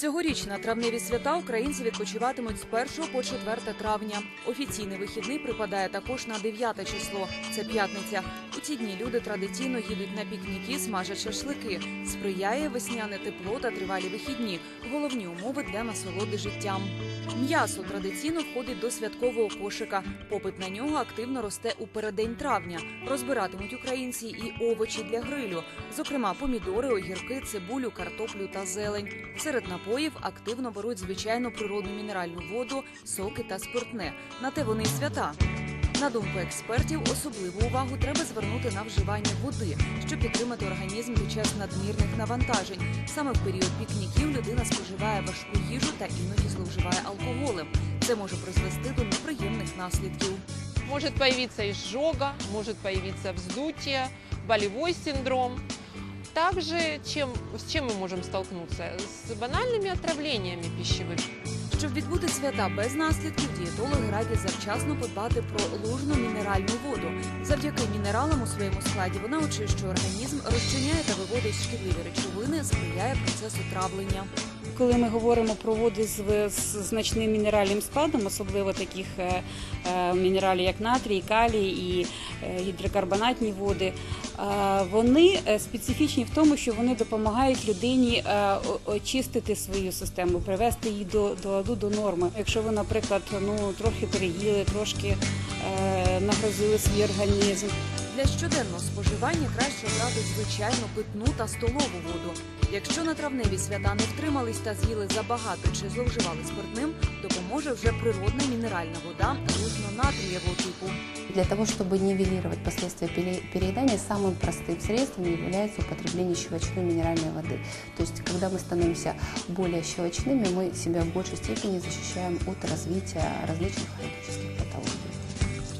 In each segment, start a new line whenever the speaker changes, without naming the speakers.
Цьогоріч на травневі свята українці відпочиватимуть з 1 по 4 травня. Офіційний вихідний припадає також на 9 число. Це п'ятниця. У ці дні люди традиційно їдуть на пікніки, смажать шашлики. Сприяє весняне тепло та тривалі вихідні. Головні умови для насолоди життям. М'ясо традиційно входить до святкового кошика. Попит на нього активно росте у переддень травня. Розбиратимуть українці і овочі для грилю, зокрема помідори, огірки, цибулю, картоплю та зелень. Серед напоїв активно беруть звичайну природну мінеральну воду, соки та спиртне. На те вони й свята. На думку експертів, особливу увагу треба звернути на вживання води, щоб підтримати організм під час надмірних навантажень. Саме в період пікніків людина споживає важку їжу та іноді зловживає алкоголем. Це може призвести до неприємних наслідків.
Может появиться изжога, может появиться вздутие, болевой синдром. Также чем, с чем мы можем столкнуться? С банальными отравлениями пищевыми.
Щоб відбути свята без наслідків, дієтологи радять завчасно подбати про лужну мінеральну воду. Завдяки мінералам у своєму складі вона очищує організм, розчиняє та виводить шкідливі речовини, сприяє процесу травлення.
Коли ми говоримо про води з, значним мінеральним складом, особливо таких е, е, мінералів, як натрій, калій і е, гідрокарбонатні води, вони специфічні в тому, що вони допомагають людині очистити свою систему, привести її до, до ладу, до норми. Якщо ви, наприклад, ну трохи переїли, трошки нагрузили свій організм,
Для щоденного споживання краще обрати звичайну питну та столову воду. Якщо на травневі свята не втримались та з'їли забагато чи зловживали спиртним, допоможе вже природна мінеральна вода лужно-натрієвого типу.
Для того, чтобы нивелировать последствия пере- переедания, самым простым средством является употребление щелочной минеральной воды. То есть, когда мы становимся более щелочными, мы себя в большей степени защищаем от развития различных хронических патологий.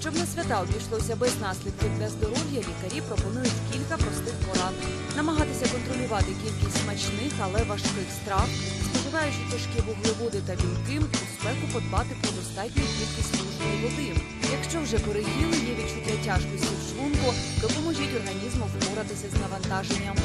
щоб на свята обійшлося без наслідків для здоров'я, лікарі пропонують кілька простих порад: намагатися контролювати кількість смачних, але важких страв, споживаючи тяжкі вуглеводи та білки, у спеку подбати про достатню кількість лужної води. Якщо вже переїли, є відчуття тяжкості в шлунку, допоможіть організму впоратися з навантаженням.